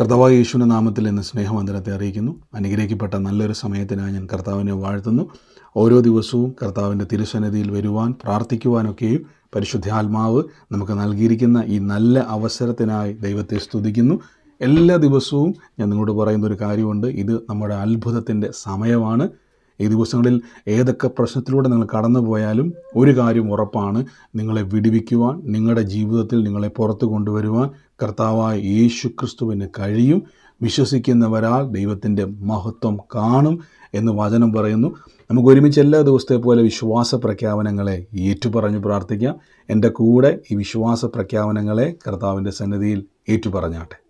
കർത്താവായ യേശുവിന്റെ നാമത്തിൽ എന്ന സ്നേഹവന്ദനത്തെ അറിയിക്കുന്നു. അനുഗ്രഹിക്കപ്പെട്ട നല്ലൊരു സമയത്തിനായി ഞാൻ കർത്താവിനെ വാഴ്ത്തുന്നു. ഓരോ ദിവസവും കർത്താവിന്റെ തിരുസന്നിധിയിൽ വരുവാൻ പ്രാർത്ഥിക്കുവാനൊക്കെയും പരിശുദ്ധാത്മാവ് നമുക്ക് നൽകിയിരിക്കുന്ന ഈ നല്ല അവസരത്തിനായി ദൈവത്തെ സ്തുതിക്കുന്നു. എല്ലാ ദിവസവും ഞാൻ നിങ്ങളോട് പറയുന്ന ഒരു കാര്യമുണ്ട്. ഇത് നമ്മുടെ അത്ഭുതത്തിന്റെ സമയമാണ്. ഈ ദിവസങ്ങളിൽ ഏതൊക്കെ പ്രശ്നത്തിലൂടെ നിങ്ങൾ കടന്നു പോയാലും ഒരു കാര്യം ഉറപ്പാണ് നിങ്ങളെ വിടിവിക്കുവാൻ നിങ്ങളുടെ ജീവിതത്തിൽ നിങ്ങളെ പുറത്തു കൊണ്ടുവരുവാൻ കർത്താവായ യേശു ക്രിസ്തുവിന് കഴിയും. വിശ്വസിക്കുന്നവരാൽ ദൈവത്തിന്റെ മഹത്വം കാണും എന്ന് വചനം പറയുന്നു. നമുക്ക് ഒരുമിച്ച് എല്ലാ ദിവസത്തെ പോലെ വിശ്വാസ പ്രഖ്യാപനങ്ങളെ ഏറ്റുപറഞ്ഞ് പ്രാർത്ഥിക്കാം. എന്റെ കൂടെ ഈ വിശ്വാസ പ്രഖ്യാപനങ്ങളെ കർത്താവിന്റെ സന്നിധിയിൽ ഏറ്റുപറഞ്ഞാട്ടെ.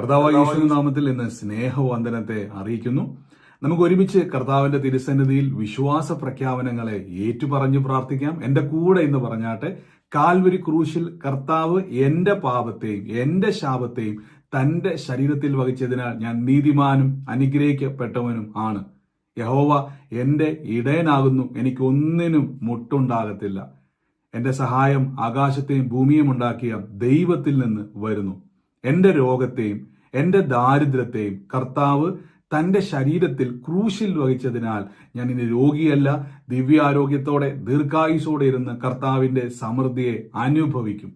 കർത്താവ് യേശുവിൻ നാമത്തിൽ ഇന്ന് സ്നേഹവന്ദനത്തെ അറിയിക്കുന്നു. നമുക്ക് ഒരുമിച്ച് കർത്താവിന്റെ തിരുസന്നിധിയിൽ വിശ്വാസ പ്രഖ്യാപനങ്ങളെ ഏറ്റുപറഞ്ഞു പ്രാർത്ഥിക്കാം. എന്റെ കൂടെ എന്ന് പറഞ്ഞാട്ടെ കാൽവരി ക്രൂശിൽ കർത്താവ് എന്റെ പാപത്തെയും എന്റെ ശാപത്തെയും തന്റെ ശരീരത്തിൽ വഹിച്ചതിനാൽ ഞാൻ നീതിമാനും അനുഗ്രഹിക്കപ്പെട്ടവനും ആണ്. യഹോവ എന്റെ ഇടയനാകുന്നു എനിക്കൊന്നിനും മുട്ടുണ്ടാകത്തില്ല. എന്റെ സഹായം ആകാശത്തെയും ഭൂമിയും ഉണ്ടാക്കിയ ദൈവത്തിൽ നിന്ന് വരുന്നു. എന്റെ രോഗത്തെയും എന്റെ ദാരിദ്ര്യത്തെയും കർത്താവ് തന്റെ ശരീരത്തിൽ ക്രൂശിൽ വഹിച്ചതിനാൽ ഞാൻ ഇനി രോഗിയല്ല. ദിവ്യാരോഗ്യത്തോടെ ദീർഘായുസോടെ ഇരുന്ന് കർത്താവിന്റെ സമൃദ്ധിയെ അനുഭവിക്കും.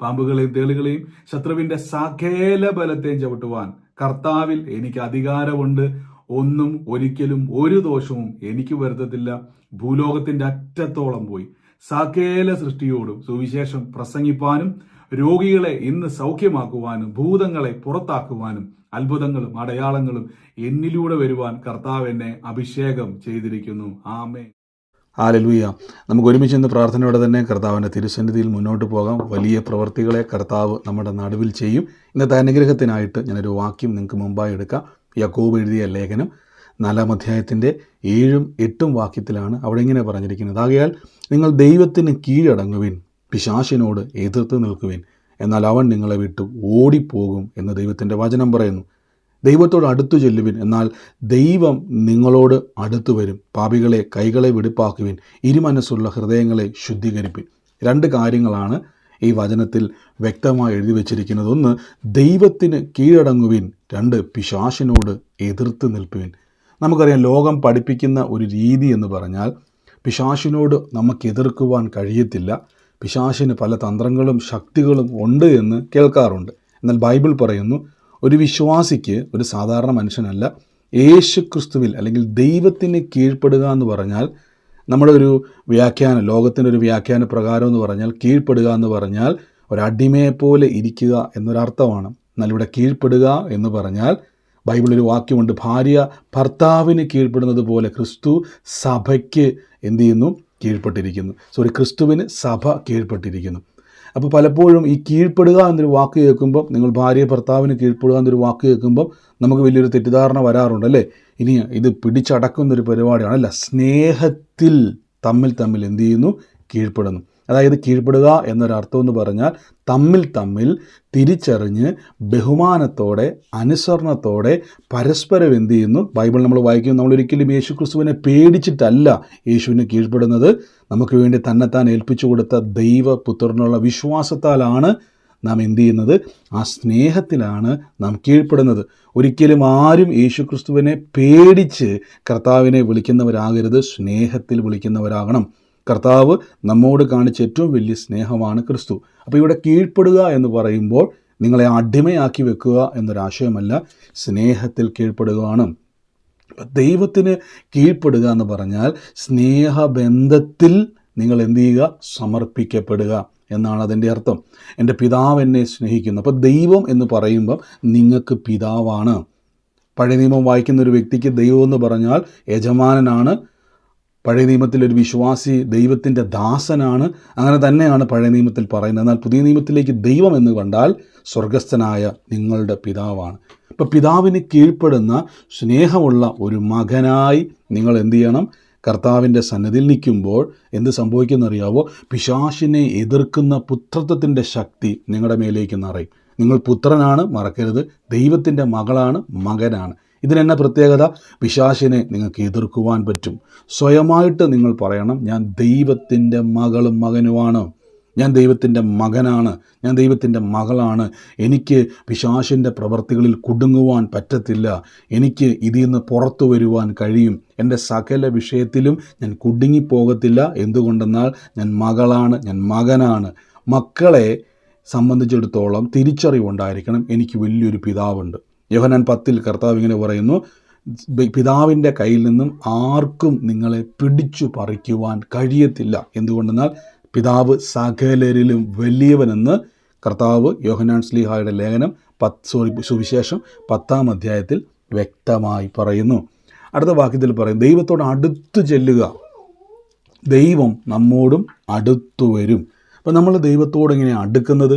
പാമ്പുകളെയും തേളുകളെയും ശത്രുവിന്റെ സകേല ബലത്തെയും ചവിട്ടുവാൻ കർത്താവിൽ എനിക്ക് അധികാരമുണ്ട്. ഒന്നും ഒരിക്കലും ഒരു ദോഷവും എനിക്ക് വരുത്തത്തില്ല. ഭൂലോകത്തിന്റെ അറ്റത്തോളം പോയി. സകേല സൃഷ്ടിയോടും സുവിശേഷം പ്രസംഗിപ്പാനും രോഗികളെ ഇന്ന് സൗഖ്യമാക്കുവാനും ഭൂതങ്ങളെ പുറത്താക്കുവാനും അത്ഭുതങ്ങളും അടയാളങ്ങളും എന്നിലൂടെ വരുവാൻ കർത്താവ് എന്നെ അഭിഷേകം ചെയ്തിരിക്കുന്നു. ആമേ ആലലുയ്യ നമുക്ക് ഒരുമിച്ച് ഇന്ന് പ്രാർത്ഥനയോടെ തന്നെ കർത്താവിന്റെ തിരുസന്നിധിയിൽ മുന്നോട്ട് പോകാം. വലിയ പ്രവർത്തികളെ കർത്താവ് നമ്മുടെ നടുവിൽ ചെയ്യും. ഇന്നത്തെ അനുഗ്രഹത്തിനായിട്ട് ഞാനൊരു വാക്യം നിങ്ങൾക്ക് മുമ്പായി എടുക്കാം. യക്കോബ് എഴുതിയ ലേഖനം നാലാം അധ്യായത്തിന്റെ ഏഴും എട്ടും വാക്യത്തിലാണ് അവിടെ ഇങ്ങനെ പറഞ്ഞിരിക്കുന്നത്. ആകയാൽ നിങ്ങൾ ദൈവത്തിന് കീഴടങ്ങുവിൻ. പിശാശിനോട് എതിർത്ത് നിൽക്കുവിൻ. എന്നാൽ അവൻ നിങ്ങളെ വിട്ടു ഓടിപ്പോകും എന്ന് ദൈവത്തിന്റെ വചനം പറയുന്നു. ദൈവത്തോട് അടുത്തു ചെല്ലുവിൻ. എന്നാൽ ദൈവം നിങ്ങളോട് അടുത്തു വരും. പാപികളെ കൈകളെ വെടിപ്പാക്കുവിൻ. ഇരുമനസ്സുള്ള ഹൃദയങ്ങളെ ശുദ്ധീകരിപ്പിൻ. രണ്ട് കാര്യങ്ങളാണ് ഈ വചനത്തിൽ വ്യക്തമായി എഴുതി വച്ചിരിക്കുന്നത്. ഒന്ന് ദൈവത്തിന് കീഴടങ്ങുവിൻ. രണ്ട് പിശാശിനോട് എതിർത്ത് നിൽപ്പുവിൻ നമുക്കറിയാം ലോകം പഠിപ്പിക്കുന്ന ഒരു രീതി എന്ന് പറഞ്ഞാൽ പിശാശിനോട് നമുക്ക് എതിർക്കുവാൻ കഴിയത്തില്ല. പിശാശിന് പല തന്ത്രങ്ങളും ശക്തികളും ഉണ്ട് എന്ന് കേൾക്കാറുണ്ട്. എന്നാൽ ബൈബിൾ പറയുന്നു ഒരു വിശ്വാസിക്ക് ഒരു സാധാരണ മനുഷ്യനല്ല യേശു ക്രിസ്തുവിൽ അല്ലെങ്കിൽ ദൈവത്തിന് കീഴ്പ്പെടുക എന്ന് പറഞ്ഞാൽ നമ്മുടെ ഒരു വ്യാഖ്യാനം ലോകത്തിന്റെ ഒരു വ്യാഖ്യാന പ്രകാരം എന്ന് പറഞ്ഞാൽ കീഴ്പ്പെടുക എന്ന് പറഞ്ഞാൽ ഒരടിമയെപ്പോലെ ഇരിക്കുക എന്നൊരർത്ഥമാണ്. എന്നാൽ ഇവിടെ കീഴ്പ്പെടുക എന്ന് പറഞ്ഞാൽ ബൈബിളൊരു വാക്യമുണ്ട് ഭാര്യ ഭർത്താവിന് കീഴ്പ്പെടുന്നത് പോലെ ക്രിസ്തു സഭയ്ക്ക് എന്ത് ചെയ്യുന്നു? കീഴ്പ്പെട്ടിരിക്കുന്നു. സോറി ക്രിസ്തുവിന് സഭ കീഴ്പ്പെട്ടിരിക്കുന്നു. അപ്പോൾ പലപ്പോഴും ഈ കീഴ്പ്പെടുക എന്നൊരു വാക്ക് കേൾക്കുമ്പോൾ നിങ്ങൾ ഭാര്യ ഭർത്താവിന് കീഴ്പ്പെടുക എന്നൊരു വാക്ക് കേൾക്കുമ്പോൾ നമുക്ക് വലിയൊരു തെറ്റിദ്ധാരണ വരാറുണ്ട് അല്ലേ? ഇനി ഇത് പിടിച്ചടക്കുന്നൊരു പരിപാടിയാണ്. അല്ല സ്നേഹത്തിൽ തമ്മിൽ തമ്മിൽ എന്ത് ചെയ്യുന്നു? കീഴ്പ്പെടുന്നു. അതായത് കീഴ്പ്പെടുക എന്നൊരർത്ഥം എന്ന് പറഞ്ഞാൽ തമ്മിൽ തമ്മിൽ തിരിച്ചറിഞ്ഞ് ബഹുമാനത്തോടെ അനുസരണത്തോടെ പരസ്പരം എന്ത് ചെയ്യുന്നു? ബൈബിൾ നമ്മൾ വായിക്കും നമ്മൾ ഒരിക്കലും യേശു ക്രിസ്തുവിനെ പേടിച്ചിട്ടല്ല യേശുവിനെ കീഴ്പ്പെടുന്നത്. നമുക്ക് വേണ്ടി തന്നെത്താൻ ഏൽപ്പിച്ചു കൊടുത്ത ദൈവപുത്രനുള്ള വിശ്വാസത്താലാണ് നാം എന്ത് ചെയ്യുന്നത്? ആ സ്നേഹത്തിലാണ് നാം കീഴ്പ്പെടുന്നത്. ഒരിക്കലും ആരും യേശു ക്രിസ്തുവിനെ പേടിച്ച് കർത്താവിനെ വിളിക്കുന്നവരാകരുത്. സ്നേഹത്തിൽ വിളിക്കുന്നവരാകണം. കർത്താവ് നമ്മോട് കാണിച്ച ഏറ്റവും വലിയ സ്നേഹമാണ് ക്രിസ്തു. അപ്പോൾ ഇവിടെ കീഴ്പ്പെടുക എന്ന് പറയുമ്പോൾ നിങ്ങളെ അടിമയാക്കി വെക്കുക എന്നൊരാശയമല്ല സ്നേഹത്തിൽ കീഴ്പ്പെടുകയാണ്. ദൈവത്തിന് കീഴ്പ്പെടുക എന്ന് പറഞ്ഞാൽ സ്നേഹബന്ധത്തിൽ നിങ്ങൾ എന്ത് ചെയ്യുക? സമർപ്പിക്കപ്പെടുക എന്നാണ് അതിന്റെ അർത്ഥം. എന്റെ പിതാവ് എന്നെ സ്നേഹിക്കുന്നു. അപ്പോൾ ദൈവം എന്ന് പറയുമ്പം നിങ്ങൾക്ക് പിതാവാണ്. പഴയ നിയമം വായിക്കുന്ന ഒരു വ്യക്തിക്ക് ദൈവം എന്ന് പറഞ്ഞാൽ യജമാനനാണ്. പഴയ നിയമത്തിൽ ഒരു വിശ്വാസി ദൈവത്തിന്റെ ദാസനാണ്. അങ്ങനെ തന്നെയാണ് പഴയ നിയമത്തിൽ പറയുന്നത്. എന്നാൽ പുതിയ നിയമത്തിലേക്ക് ദൈവം എന്ന് കണ്ടാൽ സ്വർഗസ്ഥനായ നിങ്ങളുടെ പിതാവാണ്. അപ്പോൾ പിതാവിന് കീഴ്പ്പെടുന്ന സ്നേഹമുള്ള ഒരു മകനായി നിങ്ങൾ എന്തു ചെയ്യണം? കർത്താവിന്റെ സന്നിധിയിൽ നിൽക്കുമ്പോൾ എന്ത് സംഭവിക്കുന്നറിയാവോ പിശാശിനെ എതിർക്കുന്ന പുത്രത്വത്തിന്റെ ശക്തി നിങ്ങളുടെ മേലേക്ക് നിറയും. നിങ്ങൾ പുത്രനാണ് മറക്കരുത്. ദൈവത്തിന്റെ മകളാണ് മകനാണ്. ഇതിനെന്ന പ്രത്യേകത? പിശാശിനെ നിങ്ങൾക്ക് എതിർക്കുവാൻ പറ്റും. സ്വയമായിട്ട് നിങ്ങൾ പറയണം ഞാൻ ദൈവത്തിന്റെ മകളും മകനുമാണ്. ഞാൻ ദൈവത്തിന്റെ മകനാണ്. ഞാൻ ദൈവത്തിന്റെ മകളാണ്. എനിക്ക് പിശാശിന്റെ പ്രവർത്തികളിൽ കുടുങ്ങുവാൻ പറ്റത്തില്ല. എനിക്ക് ഇതിൽ നിന്ന് പുറത്തു വരുവാൻ കഴിയും. എന്റെ സകല വിഷയത്തിലും ഞാൻ കുടുങ്ങിപ്പോകത്തില്ല. എന്തുകൊണ്ടെന്നാൽ ഞാൻ മകളാണ് ഞാൻ മകനാണ്. മക്കളെ സംബന്ധിച്ചിടത്തോളം തിരിച്ചറിവുണ്ടായിരിക്കണം. എനിക്ക് വലിയൊരു പിതാവുണ്ട്. യോഹനാൻ പത്തിൽ കർത്താവ് ഇങ്ങനെ പറയുന്നു പിതാവിന്റെ കയ്യിൽ നിന്നും ആർക്കും നിങ്ങളെ പിടിച്ചു പറിക്കുവാൻ കഴിയത്തില്ല. എന്തുകൊണ്ടെന്നാൽ പിതാവ് സകലരിലും വലിയവനെന്ന് കർത്താവ് യോഹനാൻ സ്ലിഹായുടെ ലേഖനം പത്ത് സോറി സുവിശേഷം പത്താം അധ്യായത്തിൽ വ്യക്തമായി പറയുന്നു. അടുത്ത വാക്യത്തിൽ പറയും ദൈവത്തോട് അടുത്തു ചെല്ലുക. ദൈവം നമ്മോടും അടുത്തു വരും. അപ്പം നമ്മൾ ദൈവത്തോട് എങ്ങനെയാണ് അടുക്കുന്നത്?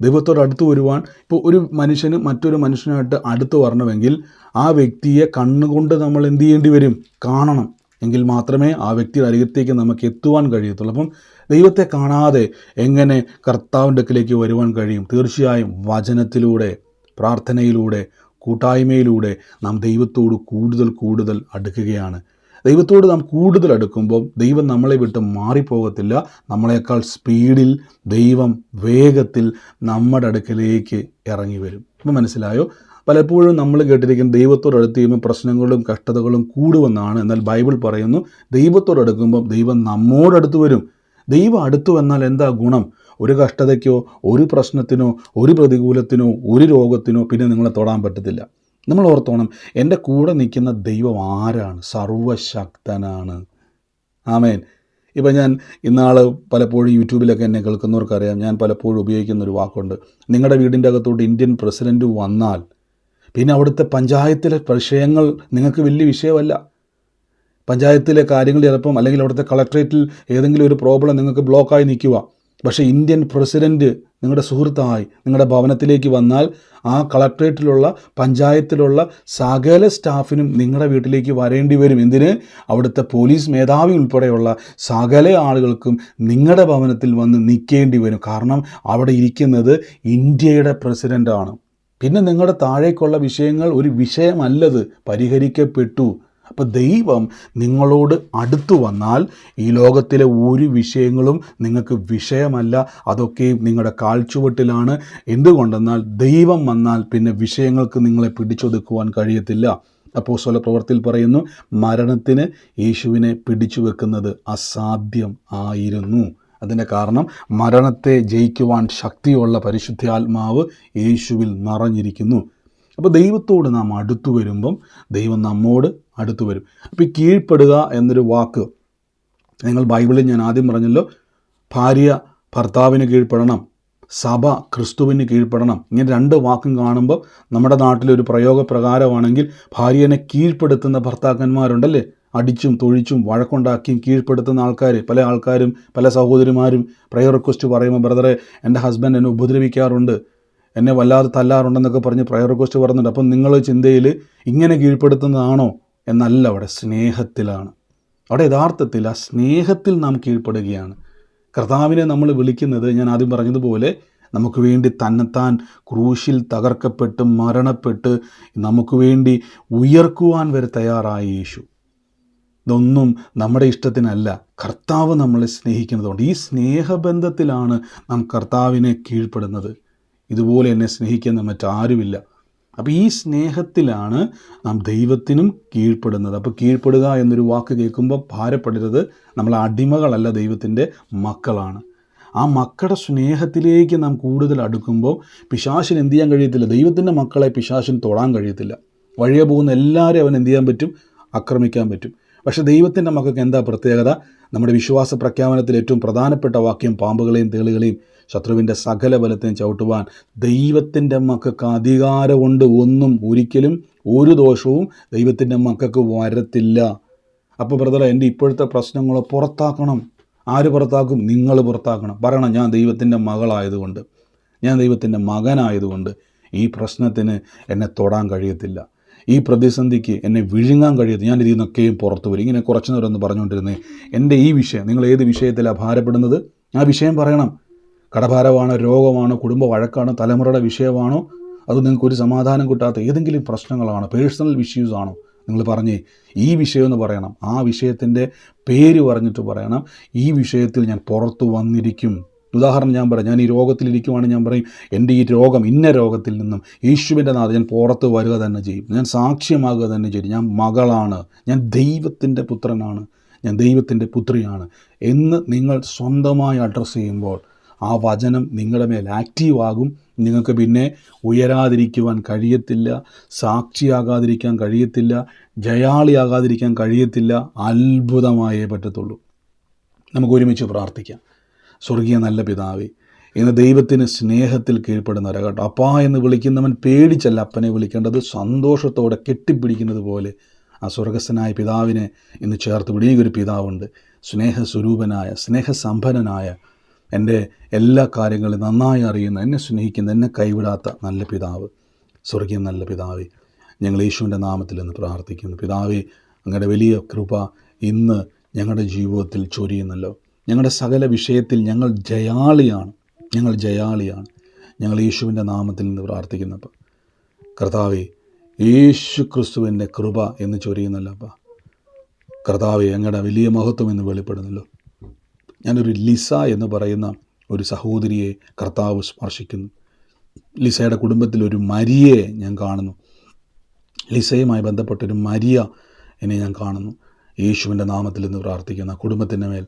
ദൈവത്തോട് അടുത്ത് വരുവാൻ ഇപ്പോൾ ഒരു മനുഷ്യന് മറ്റൊരു മനുഷ്യനായിട്ട് അടുത്ത് വരണമെങ്കിൽ ആ വ്യക്തിയെ കണ്ണുകൊണ്ട് നമ്മൾ എന്ത് ചെയ്യേണ്ടി വരും? കാണണം. എങ്കിൽ മാത്രമേ ആ വ്യക്തിയുടെ അരികത്തേക്ക് നമുക്ക് എത്തുവാൻ കഴിയത്തുള്ളൂ. അപ്പം ദൈവത്തെ കാണാതെ എങ്ങനെ കർത്താവിന്റെ അടുക്കിലേക്ക് വരുവാൻ കഴിയും? തീർച്ചയായും വചനത്തിലൂടെ പ്രാർത്ഥനയിലൂടെ കൂട്ടായ്മയിലൂടെ നാം ദൈവത്തോട് കൂടുതൽ കൂടുതൽ അടുക്കുകയാണ്. ദൈവത്തോട് നാം കൂടുതൽ അടുക്കുമ്പോൾ ദൈവം നമ്മളെ വിട്ട് മാറിപ്പോകത്തില്ല. നമ്മളെക്കാൾ സ്പീഡിൽ ദൈവം വേഗത്തിൽ നമ്മുടെ അടുക്കലേക്ക് ഇറങ്ങി വരും ഇപ്പം മനസ്സിലായോ? പലപ്പോഴും നമ്മൾ കേട്ടിരിക്കുന്ന ദൈവത്തോട് അടുത്ത് ചെയ്യുമ്പോൾ പ്രശ്നങ്ങളും കഷ്ടതകളും കൂടുമെന്നാണ്. എന്നാൽ ബൈബിൾ പറയുന്നു ദൈവത്തോട് അടുക്കുമ്പോൾ ദൈവം നമ്മോടടുത്ത് വരും. ദൈവം അടുത്തു വന്നാൽ എന്താ ഗുണം? ഒരു കഷ്ടതയ്ക്കോ ഒരു പ്രശ്നത്തിനോ ഒരു പ്രതികൂലത്തിനോ ഒരു രോഗത്തിനോ പിന്നെ നിങ്ങളെ തൊടാൻ പറ്റത്തില്ല. നമ്മൾ ഓർത്തോണം എന്റെ കൂടെ നിൽക്കുന്ന ദൈവം ആരാണ്? സർവശക്തനാണ്. ആമേൻ. ഇപ്പം ഞാൻ ഇന്നാൾ പലപ്പോഴും യൂട്യൂബിലൊക്കെ എന്നെ കേൾക്കുന്നവർക്കറിയാം. ഞാൻ പലപ്പോഴും ഉപയോഗിക്കുന്ന ഒരു വാക്കുണ്ട്. നിങ്ങളുടെ വീടിന്റെ അകത്തോട്ട് ഇന്ത്യൻ പ്രസിഡന്റ് വന്നാൽ പിന്നെ അവിടുത്തെ പഞ്ചായത്തിലെ വിഷയങ്ങൾ നിങ്ങൾക്ക് വലിയ വിഷയമല്ല. പഞ്ചായത്തിലെ കാര്യങ്ങൾ ചിലപ്പം അല്ലെങ്കിൽ അവിടുത്തെ കളക്ട്രേറ്റിൽ ഏതെങ്കിലും ഒരു പ്രോബ്ലം നിങ്ങൾക്ക് ബ്ലോക്കായി നിൽക്കുക. പക്ഷേ ഇന്ത്യൻ പ്രസിഡന്റ് നിങ്ങളുടെ സുഹൃത്തായി നിങ്ങളുടെ ഭവനത്തിലേക്ക് വന്നാൽ ആ കളക്ട്രേറ്റിലുള്ള പഞ്ചായത്തിലുള്ള സകല സ്റ്റാഫിനും നിങ്ങളുടെ വീട്ടിലേക്ക് വരേണ്ടി വരും. എന്തിന്? അവിടുത്തെ പോലീസ് മേധാവി ഉൾപ്പെടെയുള്ള സകല ആളുകൾക്കും നിങ്ങളുടെ ഭവനത്തിൽ വന്ന് നിൽക്കേണ്ടി വരും. കാരണം അവിടെ ഇരിക്കുന്നത് ഇന്ത്യയുടെ പ്രസിഡന്റാണ് പിന്നെ നിങ്ങളുടെ താഴേക്കുള്ള വിഷയങ്ങൾ ഒരു വിഷയമല്ലത്. പരിഹരിക്കപ്പെട്ടു. അപ്പോൾ ദൈവം നിങ്ങളോട് അടുത്തു വന്നാൽ ഈ ലോകത്തിലെ ഒരു വിഷയങ്ങളും നിങ്ങൾക്ക് വിഷയമല്ല. അതൊക്കെ നിങ്ങളുടെ കാൽച്ചുവട്ടിലാണ്. എന്തുകൊണ്ടെന്നാൽ ദൈവം വന്നാൽ പിന്നെ വിഷയങ്ങൾക്ക് നിങ്ങളെ പിടിച്ചൊതുക്കുവാൻ കഴിയത്തില്ല. അപ്പോൾ സ്വല പ്രവർത്തിയിൽ പറയുന്നു മരണത്തിന് യേശുവിനെ പിടിച്ചു വെക്കുന്നത് അസാധ്യം ആയിരുന്നു. അതിന്റെ കാരണം മരണത്തെ ജയിക്കുവാൻ ശക്തിയുള്ള പരിശുദ്ധാത്മാവ് യേശുവിൽ നിറഞ്ഞിരിക്കുന്നു. അപ്പോൾ ദൈവത്തോട് നാം അടുത്തു വരുമ്പം ദൈവം നമ്മോട് അടുത്തു വരും. അപ്പോൾ കീഴ്പ്പെടുക എന്നൊരു വാക്ക് നിങ്ങൾ ബൈബിളിൽ ഞാൻ ആദ്യം പറഞ്ഞല്ലോ ഭാര്യ ഭർത്താവിന് കീഴ്പ്പെടണം സഭ ക്രിസ്തുവിന് കീഴ്പ്പെടണം ഇങ്ങനെ രണ്ട് വാക്കും കാണുമ്പോൾ നമ്മുടെ നാട്ടിലൊരു പ്രയോഗപ്രകാരമാണെങ്കിൽ ഭാര്യനെ കീഴ്പ്പെടുത്തുന്ന ഭർത്താക്കന്മാരുണ്ടല്ലേ? അടിച്ചും തൊഴിച്ചും വഴക്കുണ്ടാക്കിയും കീഴ്പ്പെടുത്തുന്ന ആൾക്കാർ പല ആൾക്കാരും പല സഹോദരിമാരും പ്രയർ റിക്വസ്റ്റ് പറയുമ്പോൾ ബ്രദറെ എന്റെ ഹസ്ബൻഡ് എന്നെ ഉപദ്രവിക്കാറുണ്ട്. എന്നെ വല്ലാതെ തല്ലാറുണ്ടെന്നൊക്കെ പറഞ്ഞ് പ്രയർ റിക്വസ്റ്റ് പറഞ്ഞിട്ട് അപ്പം നിങ്ങൾ ചിന്തയിൽ ഇങ്ങനെ കീഴ്പ്പെടുത്തുന്നതാണോ എന്നല്ല അവിടെ സ്നേഹത്തിലാണ്. അവിടെ യഥാർത്ഥത്തിൽ ആ സ്നേഹത്തിൽ നാം കീഴ്പ്പെടുകയാണ്. കർത്താവിനെ നമ്മൾ വിളിക്കുന്നത് ഞാൻ ആദ്യം പറഞ്ഞതുപോലെ നമുക്ക് വേണ്ടി തന്നെത്താൻ ക്രൂശിൽ തകർക്കപ്പെട്ട് മരണപ്പെട്ട് നമുക്ക് വേണ്ടി ഉയർക്കുവാൻ വരെ തയ്യാറായ യേശു. ഇതൊന്നും നമ്മുടെ ഇഷ്ടത്തിനല്ല. കർത്താവ് നമ്മളെ സ്നേഹിക്കുന്നതുകൊണ്ട് ഈ സ്നേഹബന്ധത്തിലാണ് നാം കർത്താവിനെ കീഴ്പ്പെടുന്നത്. ഇതുപോലെ എന്നെ സ്നേഹിക്കുന്ന മറ്റാരുമില്ല. അപ്പോൾ ഈ സ്നേഹത്തിലാണ് നാം ദൈവത്തിനും കീഴ്പ്പെടുന്നത്. അപ്പോൾ കീഴ്പ്പെടുക എന്നൊരു വാക്ക് കേൾക്കുമ്പോൾ ഭാരപ്പെടരുത്. നമ്മൾ അടിമകളല്ല ദൈവത്തിന്റെ മക്കളാണ്. ആ മക്കളുടെ സ്നേഹത്തിലേക്ക് നാം കൂടുതൽ അടുക്കുമ്പോൾ പിശാശിന് എന്ത് ചെയ്യാൻ കഴിയത്തില്ല? ദൈവത്തിന്റെ മക്കളെ പിശാശിന് തൊടാൻ കഴിയത്തില്ല. വഴിയെ പോകുന്ന എല്ലാവരെയും അവൻ എന്ത് ചെയ്യാൻ പറ്റും? ആക്രമിക്കാൻ പറ്റും. പക്ഷേ ദൈവത്തിന്റെ മക്കൾക്ക് എന്താ പ്രത്യേകത? നമ്മുടെ വിശ്വാസ പ്രഖ്യാപനത്തിൽ ഏറ്റവും പ്രധാനപ്പെട്ട വാക്യം പാമ്പുകളെയും തേളുകളെയും ശത്രുവിന്റെ സകല ബലത്തെയും ചവിട്ടുവാൻ ദൈവത്തിന്റെ മക്കൾക്ക് അധികാരമുണ്ട്. ഒന്നും ഒരിക്കലും ഒരു ദോഷവും ദൈവത്തിന്റെ മക്കൾക്ക് വരത്തില്ല. അപ്പോൾ ബ്രദർ എന്റെ ഇപ്പോഴത്തെ പ്രശ്നങ്ങൾ പുറത്താക്കണം. ആര് പുറത്താക്കും? നിങ്ങൾ പുറത്താക്കണം. പറയണം ഞാൻ ദൈവത്തിന്റെ മകളായതുകൊണ്ട് ഞാൻ ദൈവത്തിന്റെ മകനായതുകൊണ്ട് ഈ പ്രശ്നത്തിന് എന്നെ തൊടാൻ കഴിയത്തില്ല. ഈ പ്രതിസന്ധിക്ക് എന്നെ വിഴുങ്ങാൻ കഴിയത്ത് ഞാൻ ഇതിൽ നിന്നൊക്കെയും പുറത്തു വരും. ഇങ്ങനെ കുറച്ചു നേരം ഒന്ന് പറഞ്ഞുകൊണ്ടിരുന്നത് എന്റെ ഈ വിഷയം നിങ്ങൾ ഏത് വിഷയത്തിലാണ് ഭാരപ്പെടുന്നത്? ആ വിഷയം പറയണം. കടഭാരമാണോ രോഗമാണോ കുടുംബ വഴക്കാണോ തലമുറയുടെ വിഷയമാണോ? അത് നിങ്ങൾക്ക് ഒരു സമാധാനം കിട്ടാത്ത ഏതെങ്കിലും പ്രശ്നങ്ങളാണോ പേഴ്സണൽ ഇഷ്യൂസ് ആണോ? നിങ്ങൾ പറഞ്ഞേ ഈ വിഷയം എന്ന് പറയണം. ആ വിഷയത്തിന്റെ പേര് പറഞ്ഞിട്ട് പറയണം. ഈ വിഷയത്തിൽ ഞാൻ പുറത്തു വന്നിരിക്കും. ഉദാഹരണം ഞാൻ പറയാം. ഞാൻ ഈ രോഗത്തിലിരിക്കുവാണെങ്കിൽ ഞാൻ പറയും. എന്റെ ഈ രോഗം ഇന്ന രോഗത്തിൽ നിന്നും യേശുവിന്റെ നാഥ ഞാൻ പുറത്ത് വരിക തന്നെ ചെയ്യും. ഞാൻ സാക്ഷ്യമാകുക തന്നെ ചെയ്യും. ഞാൻ മകളാണ്. ഞാൻ ദൈവത്തിന്റെ പുത്രനാണ്. ഞാൻ ദൈവത്തിന്റെ പുത്രിയാണ് എന്ന് നിങ്ങൾ സ്വന്തമായി അഡ്രസ്സ് ചെയ്യുമ്പോൾ ആ വചനം നിങ്ങളുടെ മേൽ ആക്റ്റീവ് ആകും. നിങ്ങൾക്ക് പിന്നെ ഉയരാതിരിക്കുവാൻ കഴിയത്തില്ല സാക്ഷിയാകാതിരിക്കാൻ കഴിയത്തില്ല ജയാളിയാകാതിരിക്കാൻ കഴിയത്തില്ല അത്ഭുതമായേ പറ്റത്തുള്ളൂ. നമുക്ക് ഒരുമിച്ച് പ്രാർത്ഥിക്കാം. സ്വർഗീയ നല്ല പിതാവേ ഇന്ന് ദൈവത്തിന് സ്നേഹത്തിൽ കീഴ്പ്പെടുന്ന അപ്പാ എന്ന് വിളിക്കുന്നവൻ പേടിച്ചല്ല അപ്പനെ വിളിക്കേണ്ടത്. സന്തോഷത്തോടെ കെട്ടിപ്പിടിക്കുന്നത് പോലെ ആ സ്വർഗസ്ഥനായ പിതാവിനെ ഇന്ന് ചേർത്ത് പിടിയ ഒരു പിതാവുണ്ട്. സ്നേഹസ്വരൂപനായ സ്നേഹസമ്പന്നനായ എന്റെ എല്ലാ കാര്യങ്ങളും നന്നായി അറിയുന്ന എന്നെ സ്നേഹിക്കുന്ന എന്നെ കൈവിടാത്ത നല്ല പിതാവ് സ്വർഗീയ നല്ല പിതാവേ ഞങ്ങൾ യേശുവിന്റെ നാമത്തിൽ നിന്ന് പ്രാർത്ഥിക്കുന്നു. പിതാവേ അങ്ങയുടെ വലിയ കൃപ ഇന്ന് ഞങ്ങളുടെ ജീവിതത്തിൽ ചൊരിയുന്നല്ലോ. ഞങ്ങളുടെ സകല വിഷയത്തിൽ ഞങ്ങൾ ജയാളിയാണ്. ഞങ്ങൾ ജയാളിയാണ്. ഞങ്ങൾ യേശുവിന്റെ നാമത്തിൽ നിന്ന് പ്രാർത്ഥിക്കുന്നപ്പോൾ കർത്താവെ യേശു ക്രിസ്തുവിന്റെ കൃപ എന്ന് ചൊരിയുന്നല്ലോ അപ്പ കർത്താവെ ഞങ്ങളുടെ വലിയ മഹത്വം എന്ന് വെളിപ്പെടുന്നല്ലോ. ഞാനൊരു ലിസ എന്ന് പറയുന്ന ഒരു സഹോദരിയെ കർത്താവ് സ്പർശിക്കുന്നു. ലിസയുടെ കുടുംബത്തിൽ ഒരു മരിയെ ഞാൻ കാണുന്നു. ലിസയുമായി ബന്ധപ്പെട്ടൊരു മരിയ എന്നെ ഞാൻ കാണുന്നു. യേശുവിന്റെ നാമത്തിൽ നിന്ന് പ്രാർത്ഥിക്കുന്ന കുടുംബത്തിന്റെ മേൽ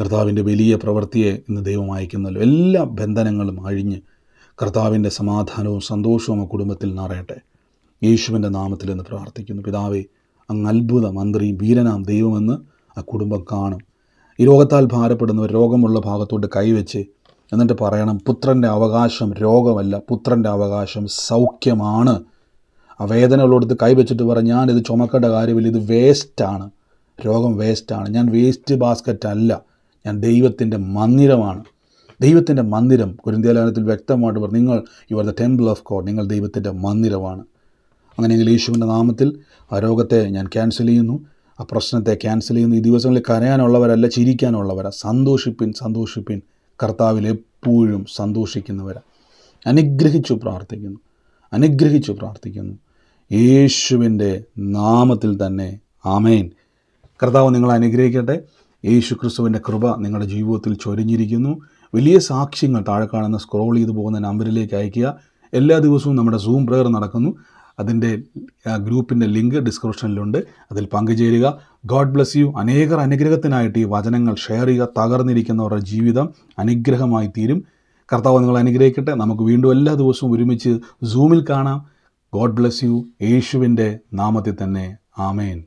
കർത്താവിന്റെ വലിയ പ്രവൃത്തിയെ ഇന്ന് ദൈവം അയക്കുന്നല്ലോ എല്ലാ ബന്ധനങ്ങളും അഴിഞ്ഞ് കർത്താവിന്റെ സമാധാനവും സന്തോഷവും ആ കുടുംബത്തിൽ നിറയട്ടെ. യേശുവിന്റെ നാമത്തിൽ എന്ന് പ്രാർത്ഥിക്കുന്നു. പിതാവേ അങ്ങ് അത്ഭുത മന്ത്രിയും വീരനാം ദൈവമെന്ന് ആ കുടുംബം കാണും. ഈ രോഗത്താൽ ഭാരപ്പെടുന്നവർ രോഗമുള്ള ഭാഗത്തോട്ട് കൈവച്ച് എന്നിട്ട് പറയണം പുത്രന്റെ അവകാശം രോഗമല്ല പുത്രന്റെ അവകാശം സൗഖ്യമാണ്. ആ വേദന കൈവച്ചിട്ട് പറ ഞാനിത് ചുമക്കേണ്ട കാര്യമില്ല ഇത് വേസ്റ്റാണ്. രോഗം വേസ്റ്റാണ്. ഞാൻ വേസ്റ്റ് ബാസ്ക്കറ്റ് അല്ല ഞാൻ ദൈവത്തിന്റെ മന്ദിരമാണ്. ദൈവത്തിന്റെ മന്ദിരം കുരുന്തിയാലയനത്തിൽ വ്യക്തമായിട്ട് പറഞ്ഞു നിങ്ങൾ you are the temple of God നിങ്ങൾ ദൈവത്തിന്റെ മന്ദിരമാണ്. അങ്ങനെയെങ്കിൽ യേശുവിന്റെ നാമത്തിൽ ആ രോഗത്തെ ഞാൻ ക്യാൻസൽ ചെയ്യുന്നു. ആ പ്രശ്നത്തെ ക്യാൻസൽ ചെയ്യുന്നു. ഈ ദിവസങ്ങളിൽ കരയാനുള്ളവരല്ല ചിരിക്കാനുള്ളവരാ. സന്തോഷിപ്പിൻ സന്തോഷിപ്പിൻ. കർത്താവിൽ എപ്പോഴും സന്തോഷിക്കുന്നവരാ. അനുഗ്രഹിച്ചു പ്രാർത്ഥിക്കുന്നു. അനുഗ്രഹിച്ചു പ്രാർത്ഥിക്കുന്നു. യേശുവിന്റെ നാമത്തിൽ തന്നെ. ആമേൻ. കർത്താവ് നിങ്ങളെ അനുഗ്രഹിക്കട്ടെ. യേശു ക്രിസ്തുവിന്റെ കൃപ നിങ്ങളുടെ ജീവിതത്തിൽ ചൊരിഞ്ഞിരിക്കുന്നു. വലിയ സാക്ഷ്യങ്ങൾ താഴെ കാണുന്ന സ്ക്രോൾ ചെയ്തു പോകുന്ന നമ്പറിലേക്ക് അയയ്ക്കുക. എല്ലാ ദിവസവും നമ്മുടെ സൂം പ്രെയർ നടക്കുന്നു. അതിന്റെ ഗ്രൂപ്പിന്റെ ലിങ്ക് ഡിസ്ക്രിപ്ഷനിലുണ്ട്. അതിൽ പങ്കുചേരുക. ഗോഡ് ബ്ലസ് യു അനേകർ അനുഗ്രഹത്തിനായിട്ട് ഈ വചനങ്ങൾ ഷെയർ ചെയ്യുക. തകർന്നിരിക്കുന്നവരുടെ ജീവിതം അനുഗ്രഹമായി തീരും. കർത്താവ് നിങ്ങൾ അനുഗ്രഹിക്കട്ടെ. നമുക്ക് വീണ്ടും എല്ലാ ദിവസവും ഒരുമിച്ച് സൂമിൽ കാണാം. ഗോഡ് ബ്ലസ് യു യേശുവിന്റെ നാമത്തിൽ തന്നെ. ആമേൻ.